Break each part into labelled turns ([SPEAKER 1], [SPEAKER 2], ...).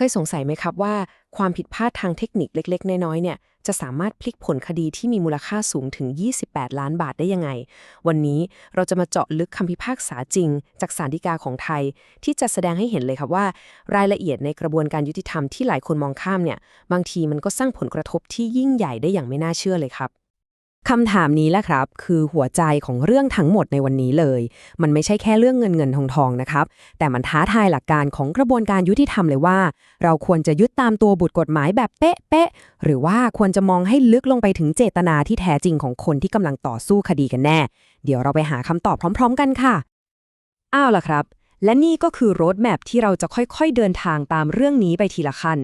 [SPEAKER 1] เคยสงสัยไหมครับว่าความผิดพลาดทางเทคนิคเล็ก ๆ น้อยๆเนี่ยจะสามารถพลิกผลคดีที่มีมูลค่าสูงถึง 28 ล้านบาทได้ยังไง วันนี้เราจะมาเจาะลึกคำพิพากษาจริง จากศาลฎีกาของไทย ที่จะแสดงให้เห็นเลยครับว่า รายละเอียดในกระบวนการยุติธรรมที่หลายคนมองข้ามเนี่ยบางทีมันก็สร้างผลกระทบที่ยิ่งใหญ่ได้อย่างไม่น่าเชื่อเลยครับ
[SPEAKER 2] คำถามนี้แหละครับ คือหัวใจของเรื่องทั้งหมดในวันนี้เลย มันไม่ใช่แค่เรื่องเงินเงินทองทองนะครับ แต่มันท้าทายหลักการของกระบวนการยุติธรรมเลยว่า เราควรจะยึดตามตัวบุตรกฎหมายแบบเป๊ะๆหรือว่าควรจะมองให้ลึกลงไปถึงเจตนาที่แท้จริงของคนที่กำลังต่อสู้คดีกันแน่ เดี๋ยวเราไปหาคำตอบพร้อม ๆ กันค่ะอ้าวล่ะครับและนี่ก็คือโรดแมพที่เราจะค่อยๆเดินทางตามเรื่องนี้ไปทีละขั้น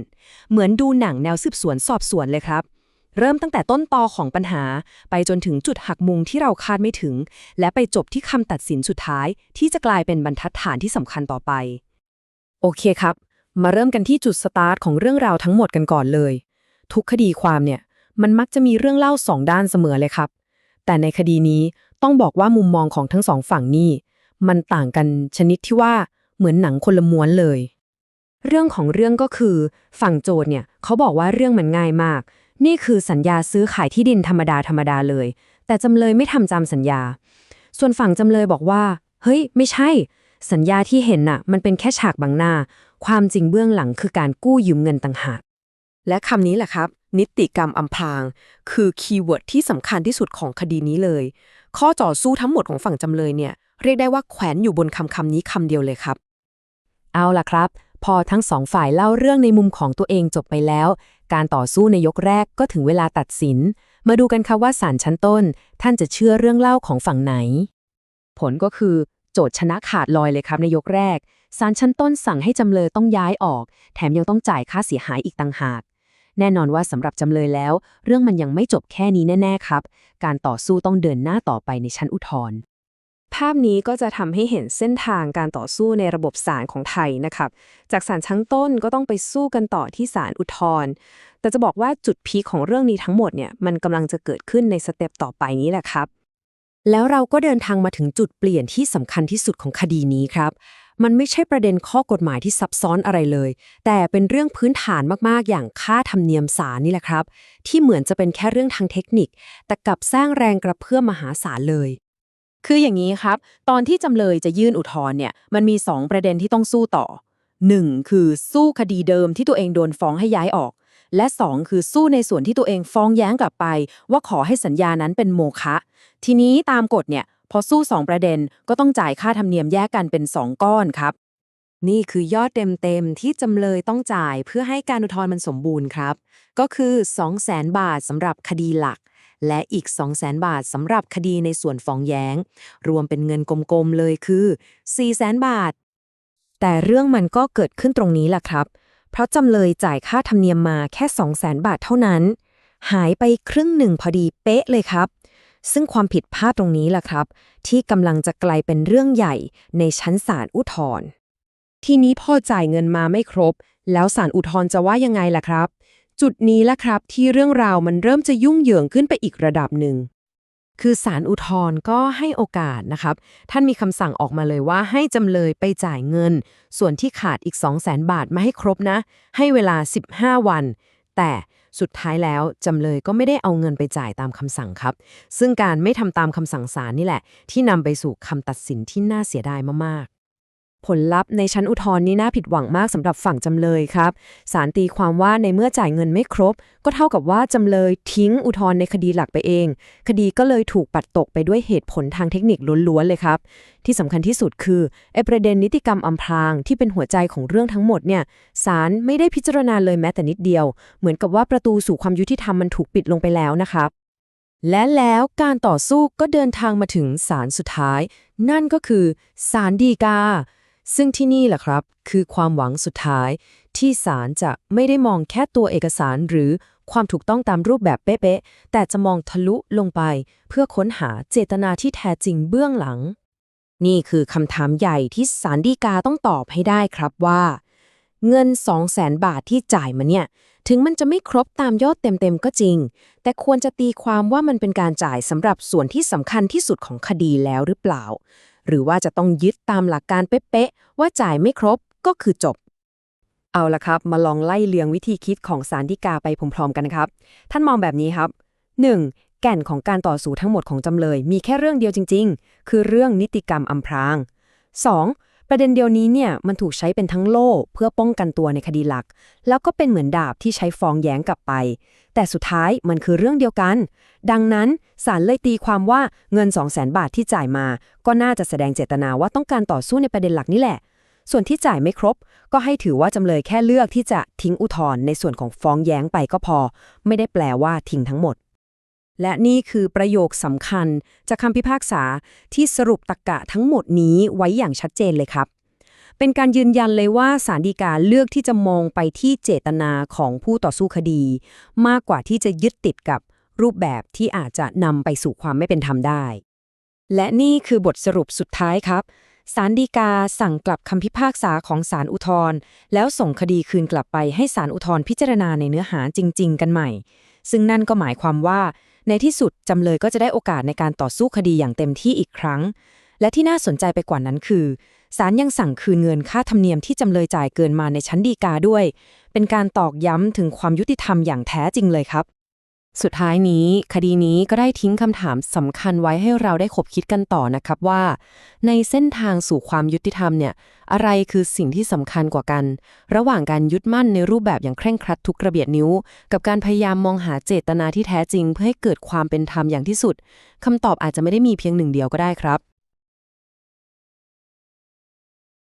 [SPEAKER 2] เหมือนดูหนังแนวสืบสวนสอบสวนเลยครับ เริ่มตั้งแต่ต้นตอของปัญหา ไปจนถึงจุดหักมุมที่เราคาดไม่ถึง และไปจบที่คำตัดสินสุดท้าย ที่จะกลายเป็นบรรทัดฐานที่สำคัญต่อไป โอเคครับ มาเริ่มกันที่จุดสตาร์ทของเรื่องราวทั้งหมดกันก่อนเลย ทุกคดีความเนี่ย มันมักจะมีเรื่องเล่าสองด้านเสมอเลยครับ แต่ในคดีนี้ต้องบอกว่ามุมมองของทั้งสองฝั่งนี่มันต่างกันชนิดที่ว่าเหมือนหนังคนละม้วนเลย เรื่องของเรื่องก็คือ ฝั่งโจทย์เนี่ยเขาบอกว่าเรื่องมันง่ายมาก นี่คือสัญญาซื้อขายที่ดินธรรมดาธรรมดาเลย แต่จำเลยไม่ทำตามสัญญา ส่วนฝั่งจำเลยบอกว่า เฮ้ย ไม่ใช่ สัญญาที่เห็นน่ะ มันเป็นแค่ฉากบังหน้า ความจริงเบื้องหลังคือการกู้ยืมเงินต่างหาก
[SPEAKER 1] และคำนี้แหละครับ นิติกรรมอำพราง คือคีย์เวิร์ดที่สำคัญที่สุดของคดีนี้เลย ข้อต่อสู้ทั้งหมดของฝั่งจำเลยเนี่ย เรียกได้ว่าแขวนอยู่บนคำคำนี้คำเดียวเลยครับ
[SPEAKER 2] เอาล่ะครับพอทั้งสองฝ่ายเล่าเรื่องในมุมของตัวเองจบไปแล้ว การต่อสู้ในยกแรกก็ถึงเวลาตัดสิน มาดูกันค่ะว่าศาลชั้นต้น ท่านจะเชื่อเรื่องเล่าของฝั่งไหน ผลก็คือ โจทย์ชนะขาดลอยเลยครับในยกแรกศาลชั้นต้นสั่งให้จำเลยต้องย้ายออก แถมยังต้องจ่ายค่าเสียหายอีกต่างหาก แน่นอนว่าสำหรับจำเลยแล้ว เรื่องมันยังไม่จบแค่นี้แน่ ๆ ครับ การต่อสู้ต้องเดินหน้าต่อไปในชั้นอุทธรณ์
[SPEAKER 1] ภาพนี้ก็จะทำให้เห็นเส้นทางการต่อสู้ในระบบศาลของไทยนะครับ จากศาลชั้นต้นก็ต้องไปสู้กันต่อที่ศาลอุทธรณ์แต่จะบอกว่าจุดพีคของเรื่องนี้ทั้งหมดเนี่ยมันกำลังจะเกิดขึ้นในสเต็ปต่อไปนี้แหละครับ
[SPEAKER 2] แล้วเราก็เดินทางมาถึงจุดเปลี่ยนที่สำคัญที่สุดของคดีนี้ครับ มันไม่ใช่ประเด็นข้อกฎหมายที่ซับซ้อนอะไรเลย แต่เป็นเรื่องพื้นฐานมากๆ อย่างค่าธรรมเนียมศาลนี่แหละครับ ที่เหมือนจะเป็นแค่เรื่องทางเทคนิค แต่กลับสร้างแรงกระเพื่อมมหาศาลเลย
[SPEAKER 3] คืออย่างนี้ครับ ตอนที่จำเลยจะยื่นอุทธรณ์เนี่ยมันมี 2 ประเด็นที่ต้องสู้ต่อ 1. คือสู้คดีเดิมที่ตัวเองโดนฟ้องให้ย้ายออก และ 2 คือสู้ในส่วนที่ตัวเองฟ้องแย้งกลับไป ว่าขอให้สัญญานั้นเป็นโมฆะทีนี้ตามกฎเนี่ยพอสู้ 2 ประเด็นก็ต้องจ่ายค่าธรรมเนียมแยกกันเป็น 2 ก้อนครับ
[SPEAKER 2] นี่คือยอดเต็มๆที่จำเลยต้องจ่ายเพื่อให้การอุทธรณ์มันสมบูรณ์ครับ ก็คือ 200,000 บาทสำหรับคดีหลัก และอีก 200,000บาทสำหรับคดีในส่วนฟ้องแย้ง รวมเป็นเงินกลมๆเลยคือ 400,000บาท แต่เรื่องมันก็เกิดขึ้นตรงนี้แหละครับ เพราะจำเลยจ่ายค่าธรรมเนียมมาแค่ 200,000บาทเท่านั้น หายไปครึ่งหนึ่งพอดีเป๊ะเลยครับ ซึ่งความผิดพลาดตรงนี้แหละครับ ที่กำลังจะกลายเป็นเรื่องใหญ่ในชั้นศาลอุทธรณ์
[SPEAKER 1] ทีนี้พอจ่ายเงินมาไม่ครบ แล้วศาลอุทธรณ์จะว่ายังไงล่ะครับ จุดนี้แหละครับที่เรื่องราวมันเริ่มจะยุ่งเหยิงขึ้นไปอีกระดับหนึ่ง คือศาลอุทธรณ์ก็ให้โอกาสนะครับ ท่านมีคำสั่งออกมาเลยว่าให้จำเลยไปจ่ายเงิน ส่วนที่ขาดอีก 2 0 0 0 0 0บาทมาให้ครบนะ ให้เวลา 15 วัน แต่สุดท้ายแล้ว จำเลยก็ไม่ได้เอาเงินไปจ่ายตามคำสั่งครับ ซึ่งการไม่ทำตามคำสั่งศาลนี่แหละ ที่นำไปสู่คำตัดสินที่น่าเสียดายมากๆ ผลลัพธ์ในชั้นอุทธรณ์นี่น่าผิดหวังมากสำหรับฝั่งจำเลยครับศาลตีความว่าในเมื่อจ่ายเงินไม่ครบ ก็เท่ากับว่าจำเลยทิ้งอุทธรณ์ในคดีหลักไปเอง คดีก็เลยถูกปัดตกไปด้วยเหตุผลทางเทคนิคล้วนๆเลยครับ ที่สำคัญที่สุดคือไอ้ประเด็นนิติกรรมอำพรางที่เป็นหัวใจของเรื่องทั้งหมดเนี่ยศาลไม่ได้พิจารณาเลยแม้แต่นิดเดียว เหมือนกับว่าประตูสู่ความยุติธรรมมันถูกปิดลงไปแล้วนะครับและแล้วการต่อสู้ก็เดินทางมาถึงศาลสุดท้าย นั่นก็คือศาลฎีกา ซึ่งที่นี่แหละครับ คือความหวังสุดท้าย ที่ศาลจะไม่ได้มองแค่ตัวเอกสารหรือความถูกต้องตามรูปแบบเป๊ะๆ แต่จะมองทะลุลงไป เพื่อค้นหาเจตนาที่แท้จริงเบื้องหลัง นี่คือคำถามใหญ่ที่ศาลฎีกาต้องตอบให้ได้ครับว่า เงิน 200,000บาทที่จ่ายมาเนี่ย ถึงมันจะไม่ครบตามยอดเต็มๆก็จริง แต่ควรจะตีความว่ามันเป็นการจ่ายสำหรับส่วนที่สำคัญที่สุดของคดีแล้วหรือเปล่า หรือว่าจะต้องยึดตามหลักการเป๊ะๆว่าจ่ายไม่ครบก็คือจบ
[SPEAKER 2] เอาละครับ มาลองไล่เลียงวิธีคิดของสารดีกาไปพร้อมๆกันนะครับ ท่านมองแบบนี้ครับ 1. แก่นของการต่อสู้ทั้งหมดของจำเลย มีแค่เรื่องเดียวจริง ๆ คือเรื่องนิติกรรมอำพราง 2. ประเด็นเดียวนี้เนี่ยมันถูกใช้เป็นทั้งโล่เพื่อป้องกันตัวในคดีหลัก แล้วก็เป็นเหมือนดาบที่ใช้ฟ้องแย้งกลับไป แต่สุดท้ายมันคือเรื่องเดียวกัน ดังนั้นศาลเลยตีความว่าเงิน 2 0 0 0 0 0 บาทที่จ่ายมา ก็น่าจะแสดงเจตนาว่าต้องการต่อสู้ในประเด็นหลักนี่แหละ ส่วนที่จ่ายไม่ครบ ก็ให้ถือว่าจำเลยแค่เลือกที่จะทิ้งอุทธรณ์ในส่วนของฟ้องแย้งไปก็พอ ไม่ได้แปลว่าทิ้งทั้งหมด และนี่คือประโยคสำคัญ จากคำพิพากษาที่สรุปตรกกะทั้งหมดนี้ไว้อย่างชัดเจนเลยครับ เป็นการยืนยันเลยว่าศาลฎีกาเลือกที่จะมองไปที่เจตนาของผู้ต่อสู้คดี มากกว่าที่จะยึดติดกับรูปแบบที่อาจจะนำไปสู่ความไม่เป็นธรรมได้ และนี่คือบทสรุปสุดท้ายครับศาลฎีกาสั่งกลับคำพิพากษาของศาลอุทธรณ์แล้วส่งคดีคืนกลับไปให้ศาลอุทธรณ์พิจารณาในเนื้อหาจริง ๆ กันใหม่ ซึ่งนั่นก็หมายความว่า ในที่สุดจำเลยก็จะได้โอกาสในการต่อสู้คดีอย่างเต็มที่อีกครั้ง และที่น่าสนใจไปกว่านั้นคือศาลยังสั่งคืนเงินค่าธรรมเนียมที่จำเลยจ่ายเกินมาในชั้นฎีกาด้วย เป็นการตอกย้ำถึงความยุติธรรมอย่างแท้จริงเลยครับ
[SPEAKER 1] สุดท้ายนี้คดีนี้ก็ได้ทิ้งคำถามสำคัญไว้ให้เราได้คบคิดกันต่อนะครับว่า ในเส้นทางสู่ความยุติธรรมเนี่ยอะไรคือสิ่งที่สำคัญกว่ากัน ระหว่างการยึดมั่นในรูปแบบอย่างเคร่งครัดทุกกระเบียดนิ้ว กับการพยายามมองหาเจตนาที่แท้จริง เพื่อให้เกิดความเป็นธรรมอย่างที่สุดคำตอบอาจจะไม่ได้มีเพียงหนึ่งเดียวก็ได้ครับ